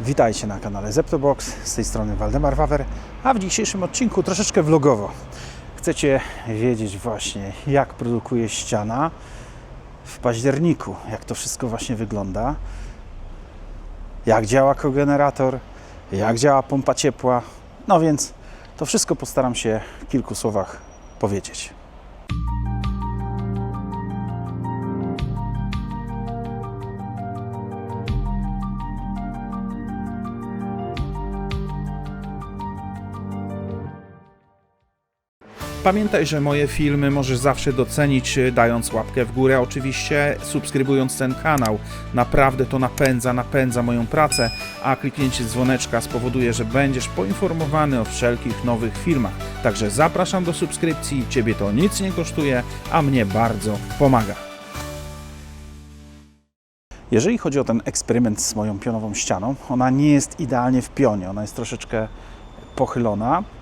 Witajcie na kanale Zeptobox, z tej strony Waldemar Wawer, a w dzisiejszym odcinku troszeczkę vlogowo. Chcecie wiedzieć właśnie jak produkuje ściana w październiku, jak to wszystko właśnie wygląda, jak działa kogenerator, jak działa pompa ciepła, no więc to wszystko postaram się w kilku słowach powiedzieć. Pamiętaj, że moje filmy możesz zawsze docenić, e, dając łapkę w górę, oczywiście subskrybując ten kanał. Naprawdę to napędza, napędza moją pracę, a kliknięcie dzwoneczka spowoduje, że będziesz poinformowany o wszelkich nowych filmach. Także zapraszam do subskrypcji, Ciebie to nic nie kosztuje, a mnie bardzo pomaga. Jeżeli chodzi o ten eksperyment z moją pionową ścianą, ona nie jest idealnie w pionie, ona jest troszeczkę pochylona.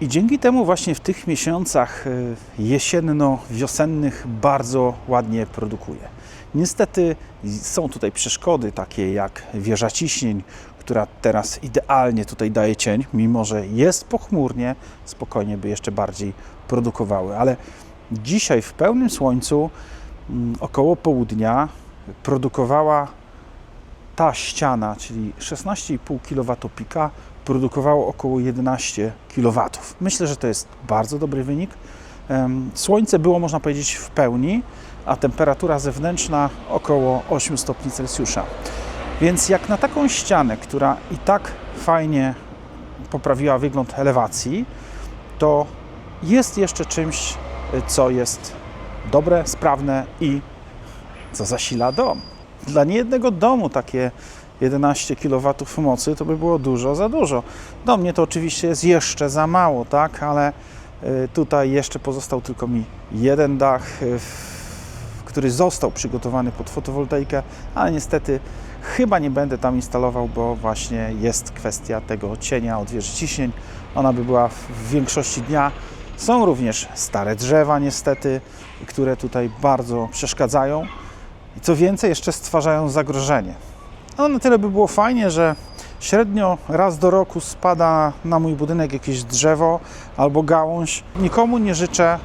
I dzięki temu właśnie w tych miesiącach y, jesienno-wiosennych bardzo ładnie produkuje. Niestety są tutaj przeszkody takie jak wieża ciśnień, która teraz idealnie tutaj daje cień, mimo że jest pochmurnie, spokojnie by jeszcze bardziej produkowały, ale dzisiaj w pełnym słońcu mm, około południa produkowała ta ściana, czyli 16,5 kW pika, produkowało około 11 kW. Myślę, że to jest bardzo dobry wynik. Słońce było, można powiedzieć, w pełni, a temperatura zewnętrzna około 8 stopni Celsjusza. Więc jak na taką ścianę, która i tak fajnie poprawiła wygląd elewacji, to jest jeszcze czymś, y, co jest dobre, sprawne i co zasila dom. Dla niejednego domu takie 11 kW mocy to by było dużo za dużo. Do mnie to oczywiście jest jeszcze za mało, tak, ale y, tutaj jeszcze pozostał tylko mi jeden dach, y, który został przygotowany pod fotowoltaikę, ale niestety chyba nie będę tam instalował, bo właśnie jest kwestia tego cienia od wieży ciśnień. Ona by była w większości dnia. Są również stare drzewa niestety, które tutaj bardzo przeszkadzają. I co więcej, jeszcze stwarzają zagrożenie. No na tyle by było fajnie, że średnio raz do roku spada na mój budynek jakieś drzewo albo gałąź. Nikomu nie życzę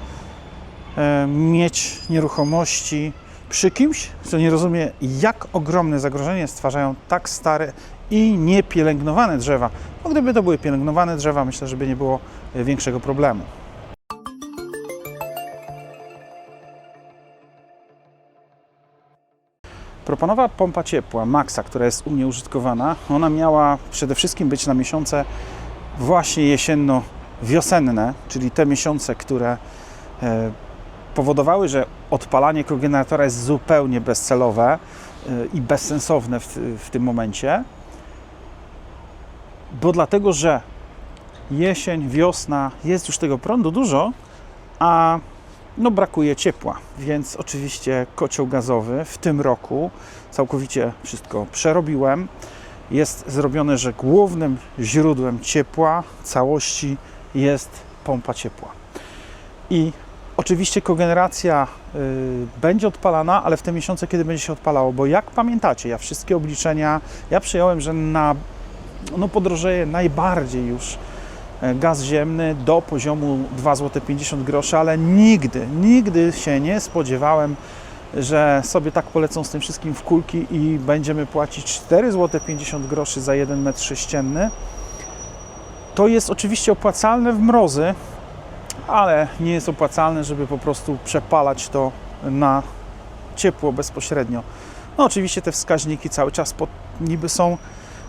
e, mieć nieruchomości przy kimś, kto nie rozumie, jak ogromne zagrożenie stwarzają tak stare i niepielęgnowane drzewa. Bo gdyby to były pielęgnowane drzewa, myślę, że by nie było większego problemu. Proponowa pompa ciepła Maxa, która jest u mnie użytkowana, ona miała przede wszystkim być na miesiące właśnie jesienno-wiosenne, czyli te miesiące, które e, powodowały, że odpalanie kogeneratora jest zupełnie bezcelowe e, i bezsensowne w, w tym momencie, bo dlatego, że jesień, wiosna, jest już tego prądu dużo, a no brakuje ciepła, więc oczywiście kocioł gazowy w tym roku całkowicie wszystko przerobiłem. Jest zrobione, że głównym źródłem ciepła całości jest pompa ciepła. I oczywiście kogeneracja y, będzie odpalana, ale w te miesiące, kiedy będzie się odpalało, bo jak pamiętacie, ja wszystkie obliczenia, ja przyjąłem, że na no podrożeje najbardziej już gaz ziemny do poziomu 2,50 zł ale nigdy, nigdy się nie spodziewałem, że sobie tak polecą z tym wszystkim w kulki i będziemy płacić 4,50 zł za 1 metr sześcienny. To jest oczywiście opłacalne w mrozy, ale nie jest opłacalne, żeby po prostu przepalać to na ciepło bezpośrednio. No oczywiście te wskaźniki cały czas pod, niby są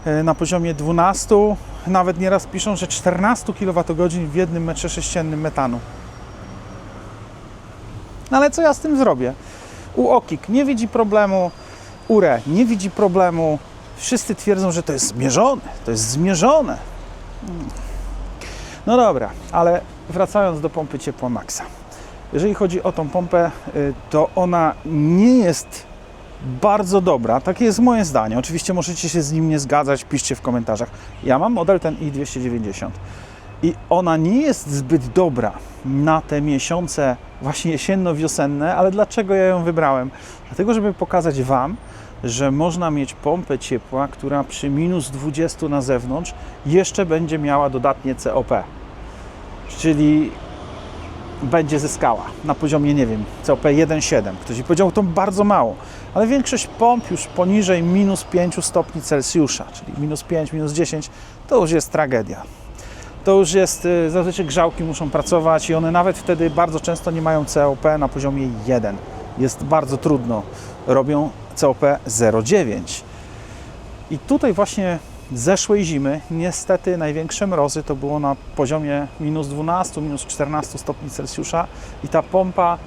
e, na poziomie 12, nawet nieraz piszą, że 14 kWh w jednym metrze sześciennym metanu. No ale co ja z tym zrobię? UOKiK nie widzi problemu, URE nie widzi problemu. Wszyscy twierdzą, że to jest zmierzone, to jest zmierzone. No dobra, ale wracając do pompy ciepła Maxa. Jeżeli chodzi o tą pompę, y, to ona nie jest bardzo dobra. Takie jest moje zdanie. Oczywiście możecie się z nim nie zgadzać, piszcie w komentarzach. Ja mam model ten i290 i ona nie jest zbyt dobra na te miesiące właśnie jesienno-wiosenne, ale dlaczego ja ją wybrałem? Dlatego, żeby pokazać Wam, że można mieć pompę ciepła, która przy minus 20 na zewnątrz jeszcze będzie miała dodatnie COP. Czyli będzie zyskała na poziomie, nie wiem, COP 1,7. Ktoś by powiedział, to bardzo mało, ale większość pomp już poniżej minus 5 stopni Celsjusza, czyli minus 5, minus 10, to już jest tragedia. To już jest, y, zazwyczaj grzałki muszą pracować i one nawet wtedy bardzo często nie mają COP na poziomie 1. Jest bardzo trudno. Robią COP 0,9. I tutaj właśnie zeszłej zimy niestety największe mrozy to było na poziomie minus 12, minus 14 stopni Celsjusza i ta pompa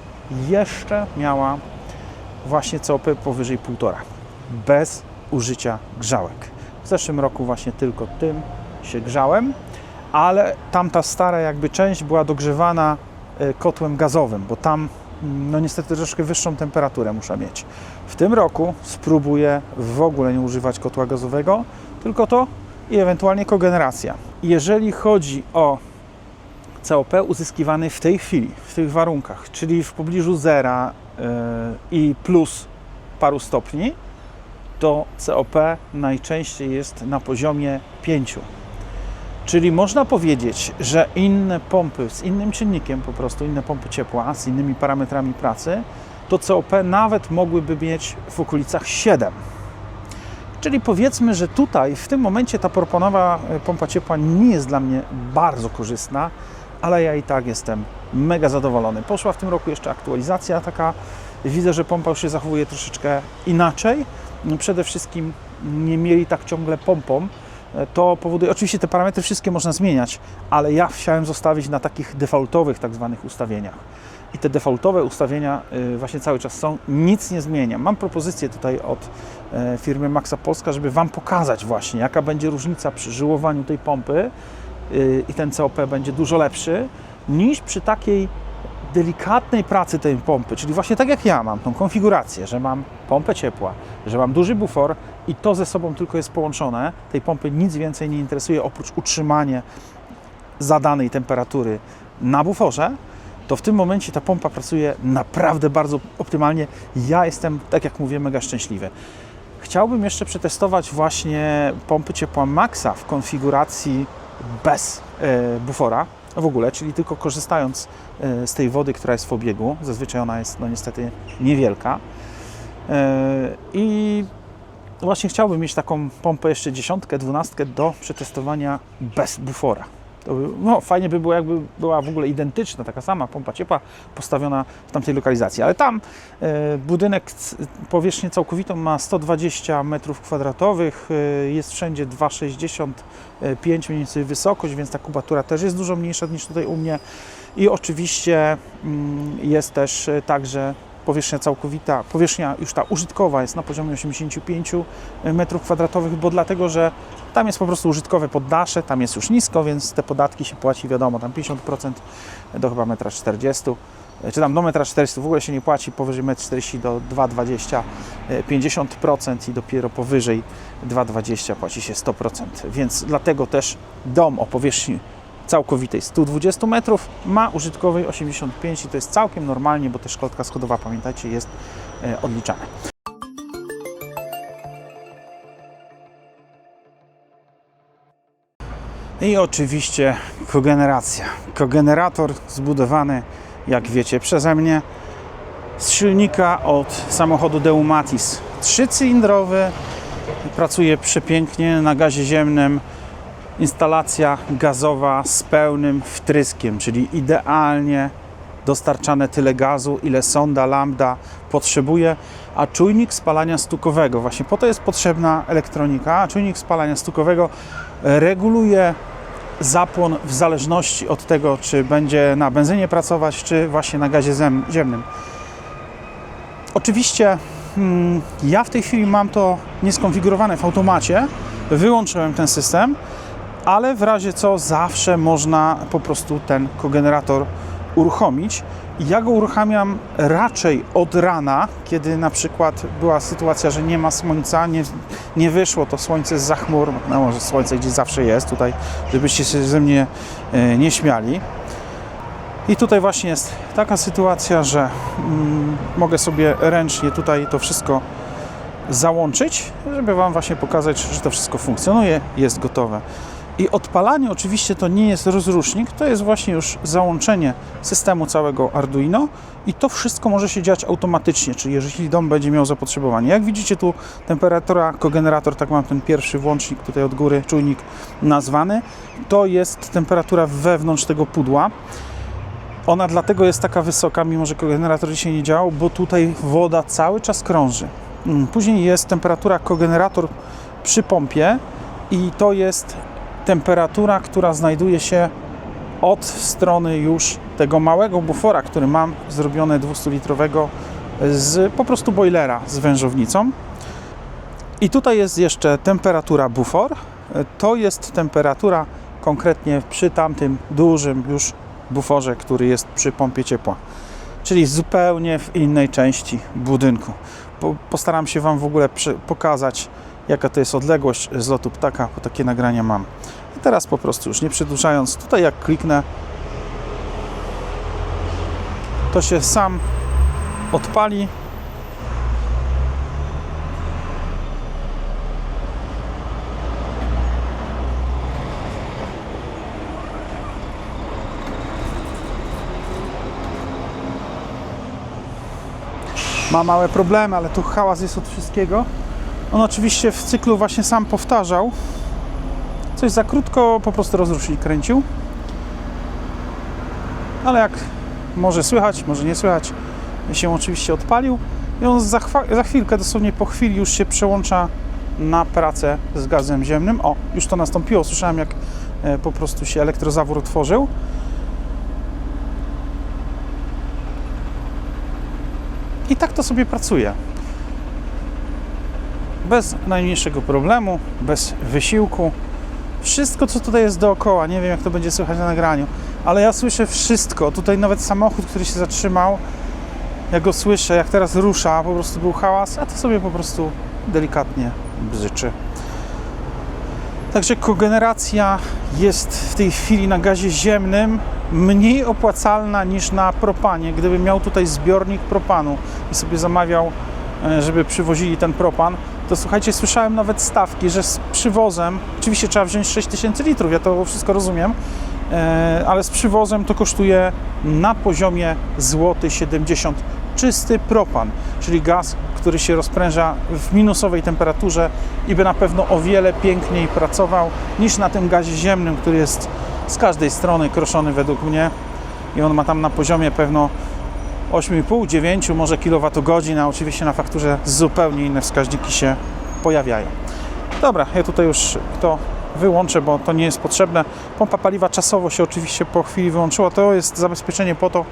jeszcze miała właśnie COP powyżej 1,5 bez użycia grzałek. W zeszłym roku właśnie tylko tym się grzałem, ale tamta stara jakby część była dogrzewana e, kotłem gazowym, bo tam mm, no niestety troszkę wyższą temperaturę muszę mieć. W tym roku spróbuję w ogóle nie używać kotła gazowego, tylko to i ewentualnie kogeneracja. Jeżeli chodzi o COP uzyskiwany w tej chwili, w tych warunkach, czyli w pobliżu zera yy, i plus paru stopni, to COP najczęściej jest na poziomie 5. Czyli można powiedzieć, że inne pompy z innym czynnikiem, po prostu inne pompy ciepła, z innymi parametrami pracy, to COP nawet mogłyby mieć w okolicach 7. Czyli powiedzmy, że tutaj w tym momencie ta proponowa e, pompa ciepła nie jest dla mnie bardzo korzystna, ale ja i tak jestem mega zadowolony. Poszła w tym roku jeszcze aktualizacja taka. Widzę, że pompa już się zachowuje troszeczkę inaczej. Przede wszystkim nie mieli tak ciągle pompą. E, To powoduje, oczywiście te parametry wszystkie można zmieniać, ale ja chciałem zostawić na takich defaultowych tak zwanych ustawieniach. I te defaultowe ustawienia y, właśnie cały czas są, nic nie zmieniam. Mam propozycję tutaj od e, firmy Maxa Polska, żeby Wam pokazać właśnie, jaka będzie różnica przy żyłowaniu tej pompy y, i ten COP będzie dużo lepszy niż przy takiej delikatnej pracy tej pompy, czyli właśnie tak jak ja mam tą konfigurację, że mam pompę ciepła, że mam duży bufor i to ze sobą tylko jest połączone, tej pompy nic więcej nie interesuje oprócz utrzymania zadanej temperatury na buforze, to w tym momencie ta pompa pracuje naprawdę bardzo optymalnie. Ja jestem, tak jak mówię, mega szczęśliwy. Chciałbym jeszcze przetestować właśnie pompy ciepła Maxa w konfiguracji bez e, bufora w ogóle, czyli tylko korzystając e, z tej wody, która jest w obiegu. Zazwyczaj ona jest no niestety niewielka. E, I właśnie chciałbym mieć taką pompę jeszcze dziesiątkę, dwunastkę do przetestowania bez bufora. To by, no, fajnie by było, jakby była w ogóle identyczna, taka sama pompa ciepła postawiona w tamtej lokalizacji. Ale tam e, budynek, powierzchnię całkowitą ma 120 m2, e, jest wszędzie 2,65 mniej więcej wysokość, więc ta kubatura też jest dużo mniejsza niż tutaj u mnie. I oczywiście mm, jest też e, także powierzchnia całkowita, powierzchnia już ta użytkowa jest na poziomie 85 m2, bo dlatego, że tam jest po prostu użytkowe poddasze, tam jest już nisko, więc te podatki się płaci, wiadomo, tam 50% do chyba 1,40 m, czy tam do 1,40 m w ogóle się nie płaci, powyżej 1,40 m do 2,20 m 50% i dopiero powyżej 2,20 m płaci się 100%. Więc dlatego też dom o powierzchni całkowitej 120 metrów ma użytkowej 85 i to jest całkiem normalnie, bo też kładka schodowa, pamiętajcie, jest e, odliczana. I oczywiście kogeneracja. Kogenerator zbudowany, jak wiecie, przeze mnie z silnika od samochodu Deumatis. Trzycylindrowy, pracuje przepięknie na gazie ziemnym. Instalacja gazowa z pełnym wtryskiem, czyli idealnie dostarczane tyle gazu, ile sonda lambda potrzebuje, a czujnik spalania stukowego, właśnie po to jest potrzebna elektronika, a czujnik spalania stukowego reguluje zapłon w zależności od tego, czy będzie na benzynie pracować, czy właśnie na gazie ziemnym. Oczywiście mm, ja w tej chwili mam to nieskonfigurowane w automacie, wyłączyłem ten system, ale w razie co zawsze można po prostu ten kogenerator uruchomić. Ja go uruchamiam raczej od rana, kiedy na przykład była sytuacja, że nie ma słońca, nie, nie wyszło to słońce z chmur, no może słońce gdzieś zawsze jest tutaj, żebyście się ze mnie e, nie śmiali. I tutaj właśnie jest taka sytuacja, że mm, mogę sobie ręcznie tutaj to wszystko załączyć, żeby Wam właśnie pokazać, że to wszystko funkcjonuje, jest gotowe. I odpalanie oczywiście to nie jest rozrusznik, to jest właśnie już załączenie systemu całego Arduino i to wszystko może się dziać automatycznie, czyli jeżeli dom będzie miał zapotrzebowanie. Jak widzicie tu temperatura, kogenerator, tak mam ten pierwszy włącznik tutaj od góry, czujnik nazwany, to jest temperatura wewnątrz tego pudła. Ona dlatego jest taka wysoka, mimo że kogenerator dzisiaj nie działał, bo tutaj woda cały czas krąży. Mm, Później jest temperatura kogenerator przy pompie i to jest temperatura, która znajduje się od strony już tego małego bufora, który mam zrobione 200-litrowego z po prostu boilera z wężownicą. I tutaj jest jeszcze temperatura bufor. To jest temperatura konkretnie przy tamtym dużym już buforze, który jest przy pompie ciepła. Czyli zupełnie w innej części budynku. Po, postaram się Wam w ogóle pokazać, jaka to jest odległość z lotu ptaka, bo takie nagrania mam. I teraz po prostu już nie przedłużając, tutaj jak kliknę, to się sam odpali. Ma małe problemy, ale tu hałas jest od wszystkiego. On oczywiście w cyklu właśnie sam powtarzał. Coś za krótko, po prostu rozrusznik kręcił. Ale jak może słychać, może nie słychać, się oczywiście odpalił. I on za, za chwilkę, dosłownie po chwili już się przełącza na pracę z gazem ziemnym. O, już to nastąpiło. Słyszałem jak e, po prostu się elektrozawór otworzył. I tak to sobie pracuje. Bez najmniejszego problemu, bez wysiłku. Wszystko, co tutaj jest dookoła, nie wiem jak to będzie słychać na nagraniu, ale ja słyszę wszystko. Tutaj nawet samochód, który się zatrzymał, ja go słyszę, jak teraz rusza, po prostu był hałas, a to sobie po prostu delikatnie bzyczy. Także kogeneracja jest w tej chwili na gazie ziemnym mniej opłacalna niż na propanie. Gdybym miał tutaj zbiornik propanu i sobie zamawiał, e, żeby przywozili ten propan, to słuchajcie, słyszałem nawet stawki, że z przywozem, oczywiście trzeba wziąć 6000 litrów, ja to wszystko rozumiem, e, ale z przywozem to kosztuje na poziomie złoty 70 czysty propan, czyli gaz, który się rozpręża w minusowej temperaturze i by na pewno o wiele piękniej pracował niż na tym gazie ziemnym, który jest z każdej strony kroszony według mnie i on ma tam na poziomie pewno 8,5, 9 może kilowatogodzin, a oczywiście na fakturze zupełnie inne wskaźniki się pojawiają. Dobra, ja tutaj już to wyłączę, bo to nie jest potrzebne. Pompa paliwa czasowo się oczywiście po chwili wyłączyła. To jest zabezpieczenie po to,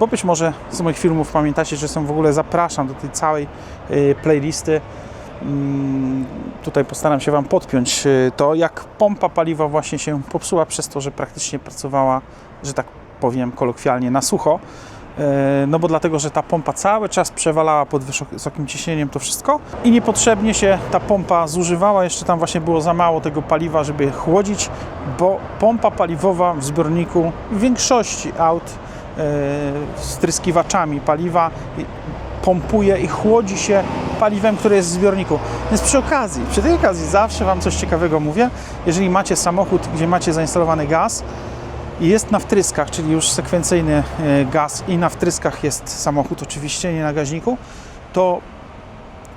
bo być może z moich filmów pamiętacie, że są w ogóle zapraszam do tej całej y, playlisty. Mm, Tutaj postaram się Wam podpiąć y, to, jak pompa paliwa właśnie się popsuła przez to, że praktycznie pracowała, że tak powiem kolokwialnie, na sucho. E, No bo dlatego, że ta pompa cały czas przewalała pod wysok- wysokim ciśnieniem to wszystko i niepotrzebnie się ta pompa zużywała. Jeszcze tam właśnie było za mało tego paliwa, żeby chłodzić, bo pompa paliwowa w zbiorniku w większości aut e, z tryskiwaczami paliwa pompuje i chłodzi się paliwem, które jest w zbiorniku. Więc przy okazji, przy tej okazji zawsze Wam coś ciekawego mówię. Jeżeli macie samochód, gdzie macie zainstalowany gaz, i jest na wtryskach, czyli już sekwencyjny e, gaz i na wtryskach jest samochód oczywiście, nie na gaźniku, to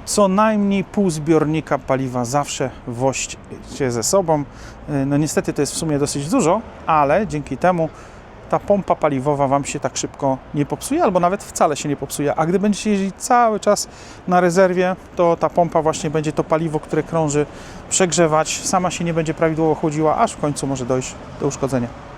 co najmniej pół zbiornika paliwa zawsze woźcie ze sobą. E, No niestety to jest w sumie dosyć dużo, ale dzięki temu ta pompa paliwowa Wam się tak szybko nie popsuje, albo nawet wcale się nie popsuje. A gdy będziecie jeździć cały czas na rezerwie, to ta pompa właśnie będzie to paliwo, które krąży, przegrzewać, sama się nie będzie prawidłowo chłodziła, aż w końcu może dojść do uszkodzenia.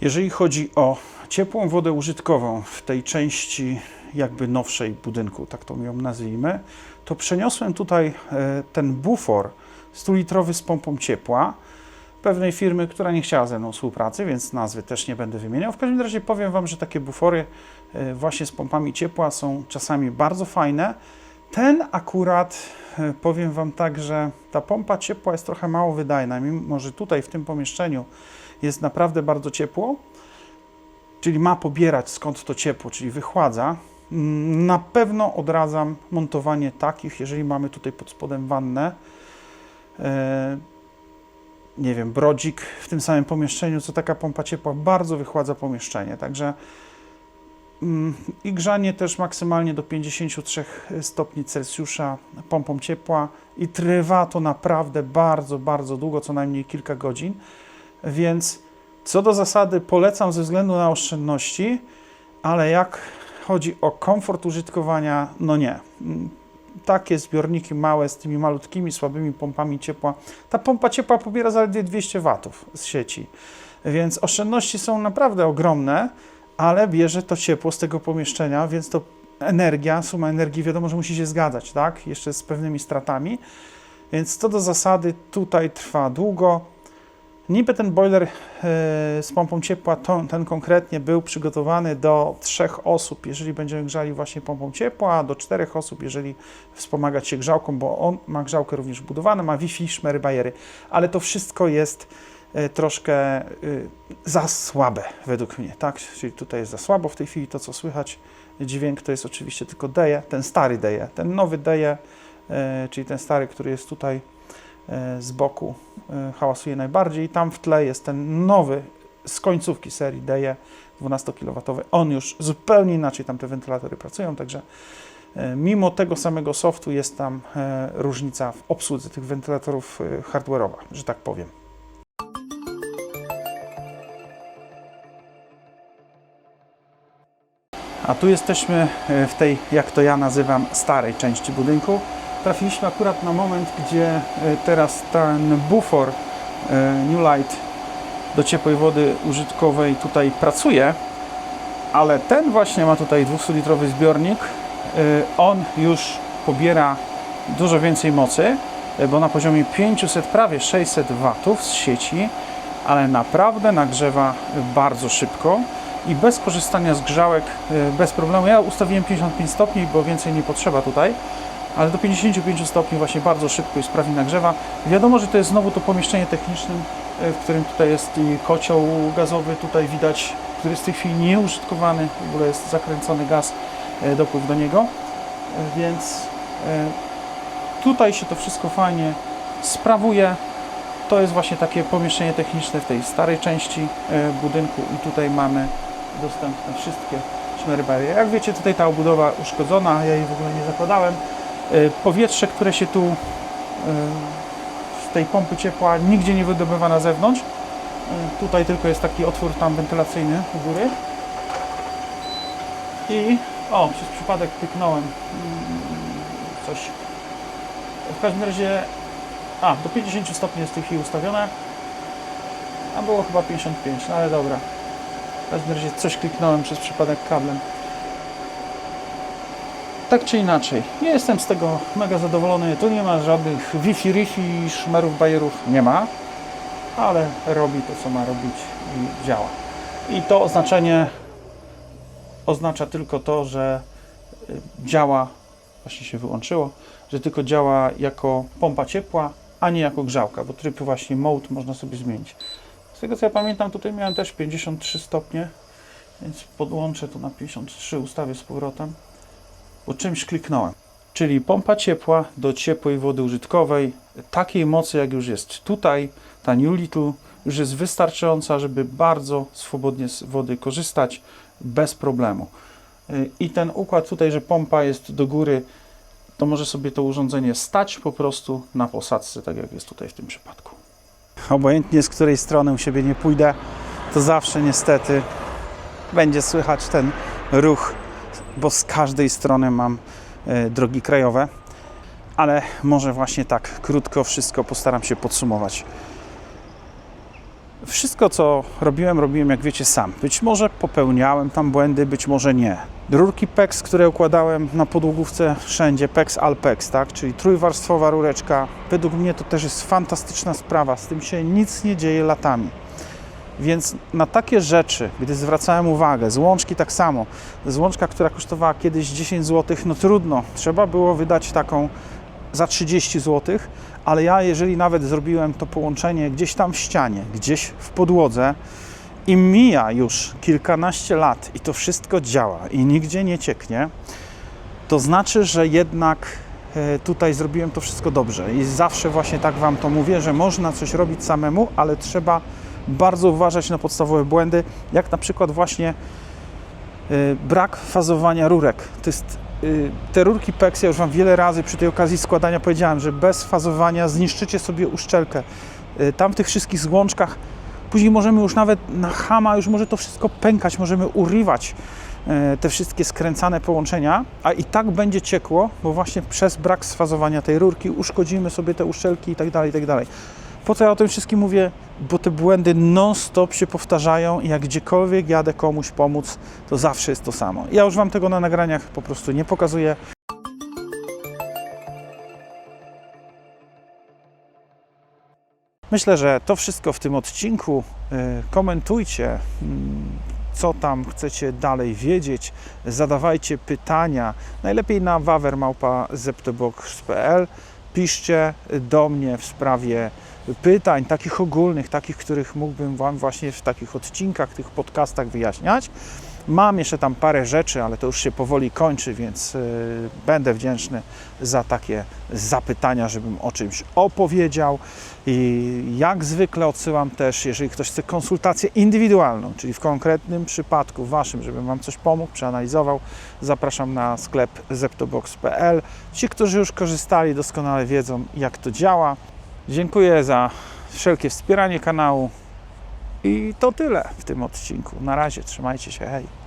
Jeżeli chodzi o ciepłą wodę użytkową w tej części jakby nowszej budynku, tak to ją nazwijmy, to przeniosłem tutaj e, ten bufor 100-litrowy z pompą ciepła pewnej firmy, która nie chciała ze mną współpracy, więc nazwy też nie będę wymieniał. W każdym razie powiem Wam, że takie bufory e, właśnie z pompami ciepła są czasami bardzo fajne. Ten akurat, e, powiem Wam tak, że ta pompa ciepła jest trochę mało wydajna, mimo że tutaj w tym pomieszczeniu jest naprawdę bardzo ciepło, czyli ma pobierać skąd to ciepło, czyli wychładza, mm, na pewno odradzam montowanie takich, jeżeli mamy tutaj pod spodem wannę, e, nie wiem, brodzik w tym samym pomieszczeniu, co taka pompa ciepła bardzo wychładza pomieszczenie. Także mm, i grzanie też maksymalnie do 53 stopni Celsjusza pompą ciepła i trwa to naprawdę bardzo, bardzo długo, co najmniej kilka godzin. Więc co do zasady polecam ze względu na oszczędności, ale jak chodzi o komfort użytkowania, no nie. Takie zbiorniki małe z tymi malutkimi, słabymi pompami ciepła. Ta pompa ciepła pobiera zaledwie 200 watów z sieci, więc oszczędności są naprawdę ogromne, ale bierze to ciepło z tego pomieszczenia, więc to energia, suma energii wiadomo, że musi się zgadzać, tak? Jeszcze z pewnymi stratami. Więc co do zasady tutaj trwa długo. Niby ten boiler e, z pompą ciepła, ten konkretnie był przygotowany do trzech osób, jeżeli będziemy grzali właśnie pompą ciepła, do czterech osób, jeżeli wspomagać się grzałką, bo on ma grzałkę również wbudowaną, ma Wi-Fi, szmery, bajery, ale to wszystko jest e, troszkę e, za słabe według mnie, tak? Czyli tutaj jest za słabo w tej chwili to, co słychać. Dźwięk to jest oczywiście tylko deje, ten stary deje, ten nowy deje, czyli ten stary, który jest tutaj z boku e, hałasuje najbardziej tam w tle jest ten nowy z końcówki serii Deje 12 kW. On już zupełnie inaczej tam te wentylatory pracują, także e, mimo tego samego softu jest tam e, różnica w obsłudze tych wentylatorów e, hardware'owa, że tak powiem. A tu jesteśmy e, w tej, jak to ja nazywam, starej części budynku. Trafiliśmy akurat na moment, gdzie e, teraz ten bufor e, New Light do ciepłej wody użytkowej tutaj pracuje, ale ten właśnie ma tutaj 200-litrowy zbiornik. E, On już pobiera dużo więcej mocy, bo na poziomie 500, prawie 600 watów z sieci, ale naprawdę nagrzewa bardzo szybko i bez korzystania z grzałek, bez problemu. Ja ustawiłem 55 stopni, bo więcej nie potrzeba tutaj, ale do 55 stopni właśnie bardzo szybko i sprawnie nagrzewa. Wiadomo, że to jest znowu to pomieszczenie techniczne, e, w którym tutaj jest i kocioł gazowy, tutaj widać, który jest w tej chwili nieużytkowany, w ogóle jest zakręcony gaz, e, dopływ do niego, E, więc tutaj się to wszystko fajnie sprawuje. To jest właśnie takie pomieszczenie techniczne w tej starej części budynku i tutaj mamy dostępne wszystkie szmery bariery. Jak wiecie, tutaj ta obudowa uszkodzona, ja jej w ogóle nie zakładałem. E, Powietrze, które się tu e, z tej pompy ciepła nigdzie nie wydobywa na zewnątrz. E, Tutaj tylko jest taki otwór tam wentylacyjny u góry. I o, przez przypadek pyknąłem mm, coś. W każdym razie a, do 50 stopni jest w tej chwili ustawione. A było chyba 55, no ale dobra. W każdym razie coś kliknąłem przez przypadek kablem. Tak czy inaczej, nie jestem z tego mega zadowolony. Tu nie ma żadnych Wi-Fi, Rifi, szmerów, bajerów. Nie ma. Ale robi to, co ma robić i działa. I to oznaczenie oznacza tylko to, że y, działa, właśnie się wyłączyło, że tylko działa jako pompa ciepła, a nie jako grzałka, bo tryb właśnie mode można sobie zmienić. Z tego co ja pamiętam, tutaj miałem też 53 stopnie, więc podłączę tu na 53, ustawię z powrotem, bo czymś kliknąłem. Czyli pompa ciepła do ciepłej wody użytkowej, takiej mocy jak już jest tutaj, ta New Little już jest wystarczająca, żeby bardzo swobodnie z wody korzystać bez problemu. Y, I ten układ tutaj, że pompa jest do góry, to może sobie to urządzenie stać po prostu na posadzce, tak jak jest tutaj w tym przypadku. Obojętnie z której strony u siebie nie pójdę, to zawsze niestety będzie słychać ten ruch, bo z każdej strony mam e, drogi krajowe. Ale może właśnie tak krótko wszystko postaram się podsumować. Wszystko, co robiłem, robiłem, jak wiecie, sam. Być może popełniałem tam błędy, być może nie. Rurki PEX, które układałem na podłogówce wszędzie, PEX Alpex, tak? czyli trójwarstwowa rureczka. Według mnie to też jest fantastyczna sprawa. Z tym się nic nie dzieje latami. Więc na takie rzeczy, gdy zwracałem uwagę, złączki tak samo, złączka, która kosztowała kiedyś 10 zł, no trudno, trzeba było wydać taką za 30 zł, ale ja jeżeli nawet zrobiłem to połączenie gdzieś tam w ścianie, gdzieś w podłodze i mija już kilkanaście lat i to wszystko działa i nigdzie nie cieknie, to znaczy, że jednak e, tutaj zrobiłem to wszystko dobrze. I zawsze właśnie tak Wam to mówię, że można coś robić samemu, ale trzeba bardzo uważać na podstawowe błędy, jak na przykład właśnie e, brak fazowania rurek. To jest y, te rurki PEX, ja już Wam wiele razy przy tej okazji składania powiedziałem, że bez fazowania zniszczycie sobie uszczelkę. Y, Tam w tych wszystkich złączkach później możemy już nawet na hama, już może to wszystko pękać, możemy urywać y, te wszystkie skręcane połączenia, a i tak będzie ciekło, bo właśnie przez brak sfazowania tej rurki uszkodzimy sobie te uszczelki i tak dalej, i tak dalej. Po co ja o tym wszystkim mówię? Bo te błędy non-stop się powtarzają i jak gdziekolwiek jadę komuś pomóc, to zawsze jest to samo. Ja już Wam tego na nagraniach po prostu nie pokazuję. Myślę, że to wszystko w tym odcinku. Y, Komentujcie, mm, co tam chcecie dalej wiedzieć. Zadawajcie pytania. Najlepiej na wawermałpa.zeptobox.pl. Piszcie do mnie w sprawie pytań, takich ogólnych, takich, których mógłbym Wam właśnie w takich odcinkach, tych podcastach wyjaśniać. Mam jeszcze tam parę rzeczy, ale to już się powoli kończy, więc y, będę wdzięczny za takie zapytania, żebym o czymś opowiedział. I jak zwykle odsyłam też, jeżeli ktoś chce konsultację indywidualną, czyli w konkretnym przypadku Waszym, żebym Wam coś pomógł, przeanalizował, zapraszam na sklep zeptobox.pl. Ci, którzy już korzystali, doskonale wiedzą, jak to działa. Dziękuję za wszelkie wspieranie kanału. I to tyle w tym odcinku. Na razie, trzymajcie się, hej.